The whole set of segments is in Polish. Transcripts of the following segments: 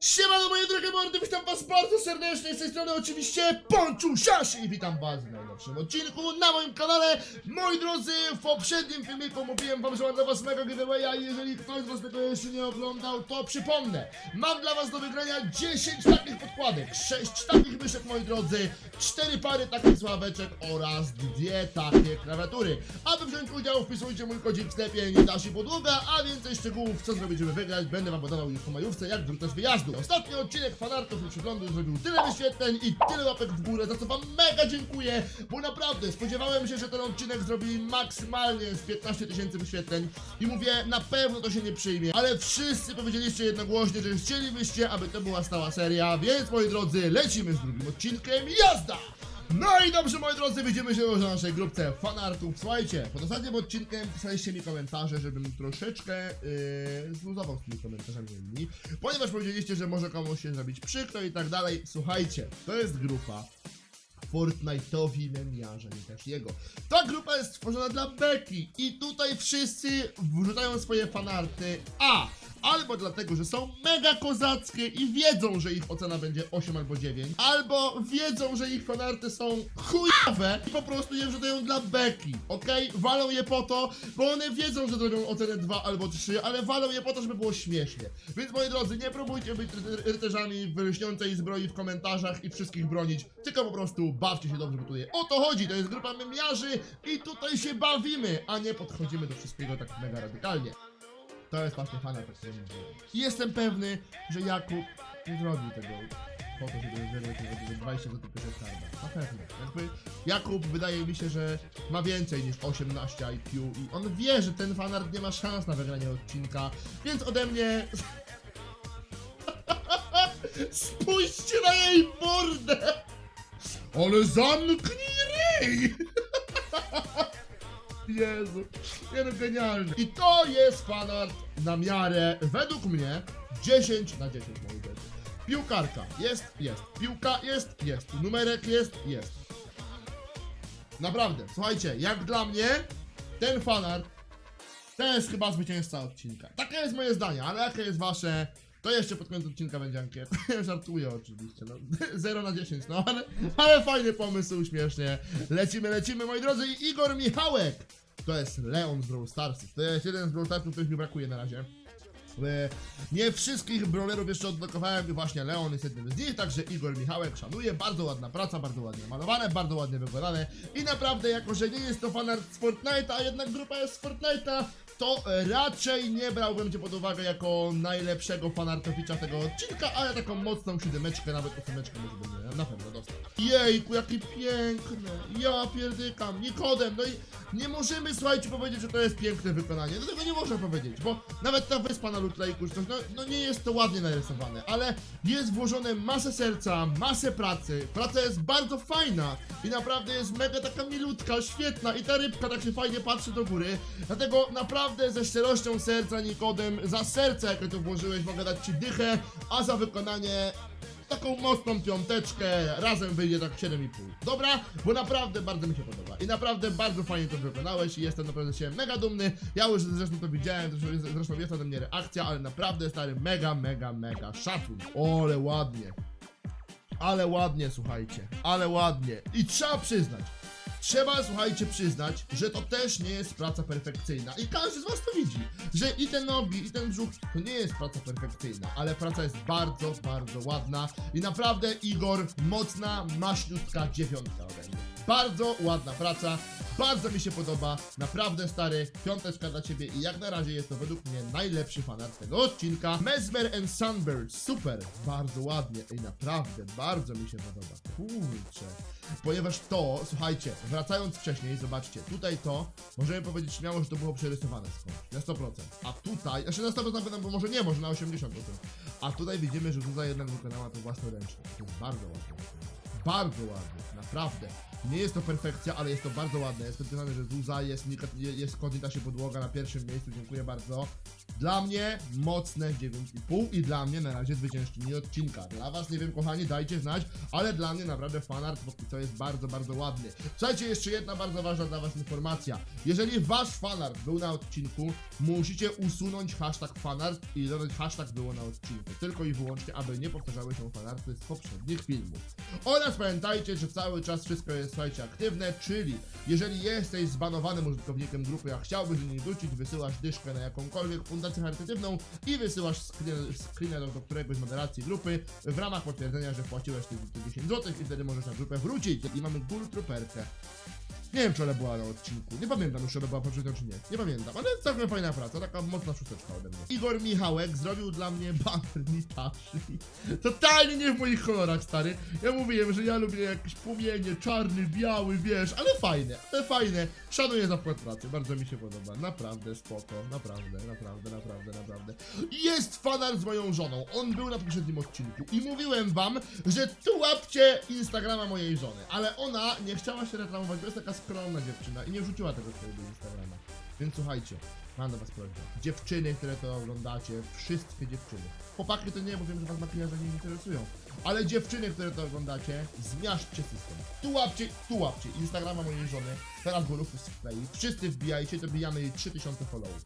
Siemano moje drogie mordy, witam was bardzo serdecznie, z tej strony oczywiście Ponczu Siaszy i witam was w najnowszym odcinku na moim kanale. Moi drodzy, w poprzednim filmiku mówiłem wam, że mam dla was mega giveawaya i jeżeli ktoś z was tego jeszcze nie oglądał, to przypomnę. Mam dla was do wygrania 10 takich podkładek, 6 takich myszek moi drodzy, 4 pary takich sławeczek oraz dwie takie klawiatury. Aby wziąć udział wpisujcie mój kodzik w sklepie nie da się podłoga, a więcej szczegółów co zrobić, żeby wygrać będę wam podawał już po majówce jak wrócę z wyjazdu. Ostatni odcinek fanartów i przeglądu zrobił tyle wyświetleń i tyle łapek w górę, za co wam mega dziękuję, bo naprawdę spodziewałem się, że ten odcinek zrobi maksymalnie z 15 tysięcy wyświetleń i mówię, na pewno to się nie przyjmie, ale wszyscy powiedzieliście jednogłośnie, że chcielibyście, aby to była stała seria, więc moi drodzy, lecimy z drugim odcinkiem, jazda! No i dobrze moi drodzy, widzimy się już na naszej grupce fanartów. Słuchajcie, pod ostatnim odcinkiem pisaliście mi komentarze, żebym troszeczkę yy, zluzował z tymi komentarzami ponieważ powiedzieliście, że może komuś się zrobić przykro i tak dalej. Słuchajcie, to jest grupa Fortnite'owi memiarze, nie też jego. Ta grupa jest stworzona dla Beki i tutaj wszyscy wrzucają swoje fanarty, a albo dlatego, że są mega kozackie i wiedzą, że ich ocena będzie 8 albo 9, albo wiedzą, że ich fanarty są chujowe i po prostu je wrzucają dla Beki, okej? Walą je po to, bo one wiedzą, że zrobią ocenę 2 albo 3, ale walą je po to, żeby było śmiesznie. Więc moi drodzy, nie próbujcie być ry- rycerzami w lśniącej zbroi w komentarzach i wszystkich bronić, tylko po prostu bawcie się dobrze, bo tutaj o to chodzi, to jest grupa memiarzy i tutaj się bawimy, a nie podchodzimy do wszystkiego tak mega radykalnie. To jest właśnie fana, tak jestem pewny, że Jakub nie zrobił tego po to, żeby żeby 20 zł karda. Na pewno. Jakby Jakub wydaje mi się, że ma więcej niż 18 IQ i on wie, że ten fanart nie ma szans na wygranie odcinka, więc ode mnie... Spójrzcie na jej mordę! Ale zamknij ryj! Jezu, no genialny. I to jest fanart na miarę, według mnie, 10 na 10 moi drodzy. Piłkarka, jest, jest. Piłka, jest, jest. Numerek, jest, jest. Naprawdę, słuchajcie, jak dla mnie, ten fanart to jest chyba zwycięzca odcinka. Takie jest moje zdanie, ale jakie jest wasze? To jeszcze pod koniec odcinka będzie ankieta. Żartuję oczywiście, no. 0 na 10, no ale, ale fajny pomysł, śmiesznie. Lecimy, lecimy, moi drodzy. Igor Michałek. To jest Leon z Brawl Starsów. To jest jeden z Brawl Starsów, których mi brakuje na razie. Nie wszystkich brawlerów jeszcze odblokowałem i właśnie Leon jest jednym z nich, także Igor Michałek szanuję, bardzo ładna praca, bardzo ładnie malowane, bardzo ładnie wykonane. I naprawdę jako, że nie jest to fanart z Fortnite'a, a jednak grupa jest z Fortnite'a, to e, raczej nie brałbym Cię pod uwagę jako najlepszego fanartowicza tego odcinka, ale taką mocną siódemeczkę, nawet ósemeczkę może bym na pewno dostał. Jejku, jakie piękne, ja pierdykam, Nikodem, no i nie możemy, słuchajcie, powiedzieć, że to jest piękne wykonanie, do tego nie można powiedzieć, bo nawet ta wyspa na Czy coś, no, no nie jest to ładnie narysowane, ale jest włożone masę serca, masę pracy, praca jest bardzo fajna i naprawdę jest mega taka milutka, świetna i ta rybka tak się fajnie patrzy do góry, dlatego naprawdę ze szczerością serca, Nikodem, za serce, jakie tu włożyłeś, mogę dać Ci dychę, a za wykonanie taką mocną piąteczkę, razem wyjdzie tak 7,5. Dobra? Bo naprawdę bardzo mi się podoba. I naprawdę bardzo fajnie to wykonałeś i jestem naprawdę się mega dumny. Ja już zresztą to widziałem, zresztą, zresztą jest ode mnie reakcja, ale naprawdę stary mega, mega, mega szacun. Ole ładnie. Ale ładnie, słuchajcie. Ale ładnie. I trzeba przyznać. Trzeba, słuchajcie, przyznać, że to też nie jest praca perfekcyjna. I każdy z was to widzi, że i te nogi, i ten brzuch to nie jest praca perfekcyjna, ale praca jest bardzo, bardzo ładna. I naprawdę, Igor, mocna, maśniutka dziewiątka ode mnie. Bardzo ładna praca, bardzo mi się podoba, naprawdę stary, piąteczka dla ciebie i jak na razie jest to według mnie najlepszy fanart tego odcinka. Mesmer and Sunbird, super, bardzo ładnie i naprawdę bardzo mi się podoba, kurczę. Ponieważ to, słuchajcie, wracając wcześniej, zobaczcie, tutaj to, możemy powiedzieć śmiało, że to było przerysowane skądś, na 100%. A tutaj, znaczy na 100% będę, bo może nie, może na 80%. A tutaj widzimy, że Zuza jednak wykonała to własnoręcznie. To jest bardzo ładne. Bardzo ładnie, naprawdę. Nie jest to perfekcja, ale jest to bardzo ładne. Jest napisane, że Zuza jest, jest Kodita się podłoga na pierwszym miejscu, dziękuję bardzo. Dla mnie mocne 9,5 i dla mnie na razie zwyciężczyni odcinka. Dla was nie wiem kochani, dajcie znać, ale dla mnie naprawdę fanart póki co jest bardzo, bardzo ładny. Słuchajcie, jeszcze jedna bardzo ważna dla was informacja. Jeżeli wasz fanart był na odcinku, musicie usunąć hashtag fanart i dodać hashtag było na odcinku. Tylko i wyłącznie, aby nie powtarzały się fanarty z poprzednich filmów. Oraz pamiętajcie, że cały czas wszystko jest, słuchajcie, aktywne, czyli jeżeli jesteś zbanowanym użytkownikiem grupy, a chciałbyś do niej wrócić, wysyłasz dyszkę na jakąkolwiek fundację charytatywną i wysyłasz screen, screena do, któregoś z moderacji grupy w ramach potwierdzenia, że płaciłeś te 10 zł i wtedy możesz na grupę wrócić. I mamy Gul Truperkę. Nie wiem, czy ona była na odcinku. Nie pamiętam już, czy ona była poprzednio, czy nie. Nie pamiętam, ale całkiem fajna praca, taka mocna szósteczka ode mnie. Igor Michałek zrobił dla mnie banner Mitashi. Totalnie nie w moich kolorach, stary. Ja mówiłem, że ja lubię jakieś płomienie, czarny, biały, wiesz, ale fajne, ale fajne. Szanuję za wkład pracy, bardzo mi się podoba. Naprawdę spoko, naprawdę, naprawdę, naprawdę, naprawdę. Jest fanart z moją żoną, on był na poprzednim odcinku i mówiłem wam, że tu łapcie Instagrama mojej żony, ale ona nie chciała się reklamować, bo jest taka skromna dziewczyna i nie wrzuciła tego swojego Instagrama. Więc słuchajcie, mam do was prośbę. Dziewczyny, które to oglądacie, wszystkie dziewczyny. Chłopaki to nie, bo wiem, że was makijaże nie interesują. Ale dziewczyny, które to oglądacie, zmiażdżcie system. Tu łapcie, tu łapcie Instagrama mojej żony, teraz go Rufus wklei. Wszyscy wbijajcie, dobijamy jej 3000 followów.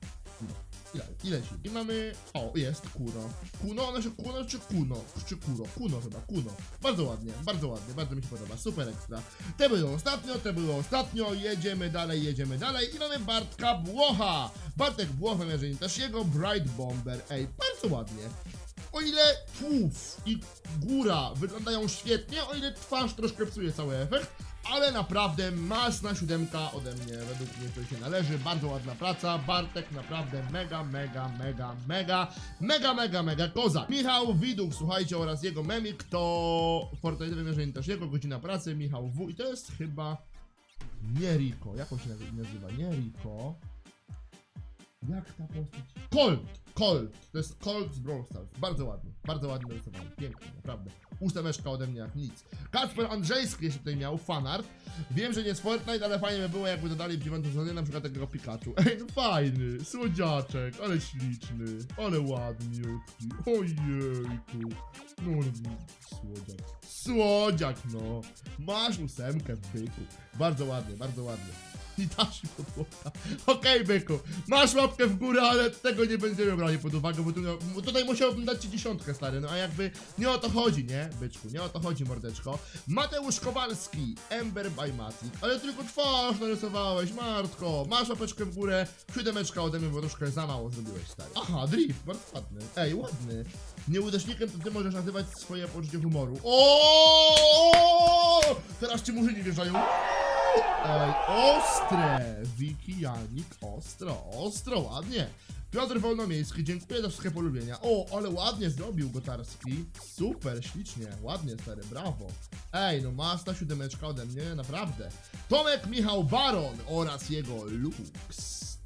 Ile, ile ci? I mamy, o, jest Kuno. Kuno, ono się Kuno czy Kuno? Czy Kuro? Kuno chyba, Kuno. Bardzo ładnie, bardzo ładnie, bardzo mi się podoba, super ekstra. Te było ostatnio, te było ostatnio, jedziemy dalej, jedziemy dalej i mamy Bartka Błocha. Bartek Błoch, jeżeli też jego Bright Bomber, ej, bardzo ładnie. O ile puf i góra wyglądają świetnie, o ile twarz troszkę psuje cały efekt, ale naprawdę masna siódemka ode mnie, według mnie to się należy, bardzo ładna praca, Bartek naprawdę mega, mega, mega, mega, mega, mega, mega kozak. Michał Widuk, słuchajcie, oraz jego memik to Fortnite wymierzenie też jego godzina pracy, Michał W. I to jest chyba nie Riko, jak on się nazywa, nie Riko, jak ta postać? Colt! Colt! To jest Colt z Brawl Stars. Bardzo ładny, bardzo ładnie narysowany. Piękny, naprawdę. Ósemeczka ode mnie jak nic. Kacper Andrzejski jeszcze tutaj miał, fanart. Wiem, że nie z Fortnite, ale fajnie by było jakby dodali w na przykład takiego Pikachu. Ej, no fajny, słodziaczek, ale śliczny, ale ładniutki. Ojejku. No, słodziak. Słodziak, no. Masz ósemkę, byku. Bardzo ładnie, bardzo ładnie. I dasz mi podłoga. Okej, byku, masz łapkę w górę, ale tego nie będziemy brali pod uwagę, bo, tu, bo tutaj musiałbym dać ci dziesiątkę, stary, no a jakby nie o to chodzi, nie, byczku, nie o to chodzi, mordeczko. Mateusz Kowalski, Ember by Matic, ale tylko twarz narysowałeś, Martko, masz łapeczkę w górę, siódemeczka ode mnie, bo troszkę za mało zrobiłeś, stary. Aha, drift, bardzo ładny, ej, ładny. Nieudacznikiem to ty możesz nazywać swoje poczucie humoru. O! Teraz ci murzyni wjeżdżają. Ej, ostre! Wiki Janik, ostro, ostro, ładnie. Piotr Wolnomiejski, dziękuję za wszystkie polubienia. O, ale ładnie zrobił Gotarski. Super, ślicznie, ładnie stary, brawo. Ej, no masta siódemeczka ode mnie, naprawdę. Tomek Michał Baron oraz jego Lux.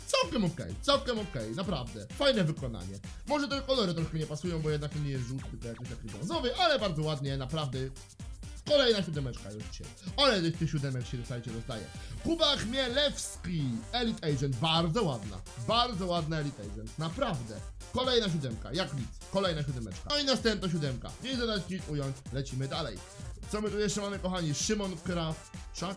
Całkiem okej, całkiem okej, naprawdę. Fajne wykonanie. Może te kolory troszkę nie pasują, bo jednak nie jest żółty, tylko jakiś taki brązowy, ale bardzo ładnie, naprawdę Kolejna siódemeczka już dzisiaj. Ale tych siódemek się dostajecie, dostaje. Kuba Chmielewski, Elite Agent, bardzo ładna. Bardzo ładna Elite Agent, naprawdę. Kolejna siódemka, jak nic. Kolejna siódemeczka. No i następna siódemka. Nie zadać nic ująć, lecimy dalej. Co my tu jeszcze mamy, kochani? Szymon Krawczak.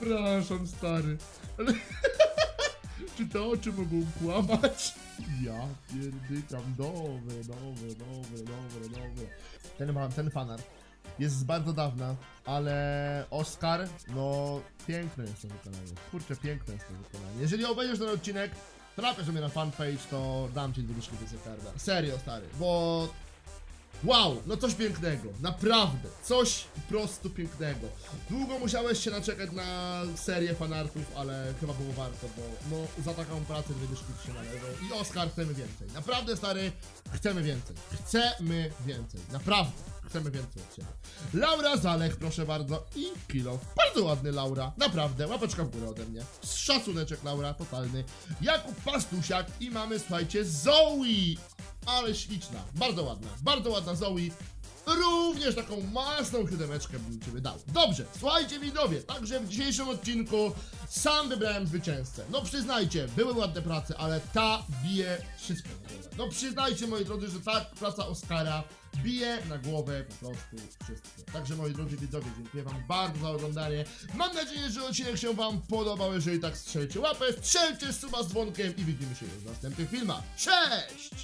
Przepraszam, stary. Ale... Czy te oczy mogą kłamać? Ja pierdykam. Dobre, dobre, dobre, dobre, dobre. Ten, ma- ten fanart jest z bardzo dawna, ale Oscar, no piękne jest to wykonanie. Kurczę, piękne jest to wykonanie. Jeżeli obejrzysz ten odcinek, to napisz do mnie na fanpage, to dam ci dwie dyszki karda. Serio, stary, bo Wow, no coś pięknego, naprawdę, coś po prostu pięknego. Długo musiałeś się naczekać na serię fanartów, ale chyba było warto, bo no za taką pracę dwie dyszki się należą. I Oscar chcemy więcej, naprawdę stary, chcemy więcej, chcemy więcej, naprawdę. Chcemy więcej od Ciebie. Laura Zalech, proszę bardzo. I kilo. Bardzo ładny Laura. Naprawdę. Łapeczka w górę ode mnie. Szacuneczek Laura, totalny. Jakub Pastusiak i mamy, słuchajcie, Zoe. Ale śliczna. Bardzo ładna. Bardzo ładna Zoe. również taką masną siódemeczkę bym ci wydał. Dobrze, słuchajcie widzowie, także w dzisiejszym odcinku sam wybrałem zwycięzcę. No przyznajcie, były ładne prace, ale ta bije wszystko na głowę. No przyznajcie moi drodzy, że ta praca Oscara bije na głowę po prostu wszystko. Także moi drodzy widzowie, dziękuję wam bardzo za oglądanie. Mam nadzieję, że odcinek się wam podobał. Jeżeli tak strzelcie łapę, strzelcie suba z dzwonkiem i widzimy się już w następnych filmach. Cześć!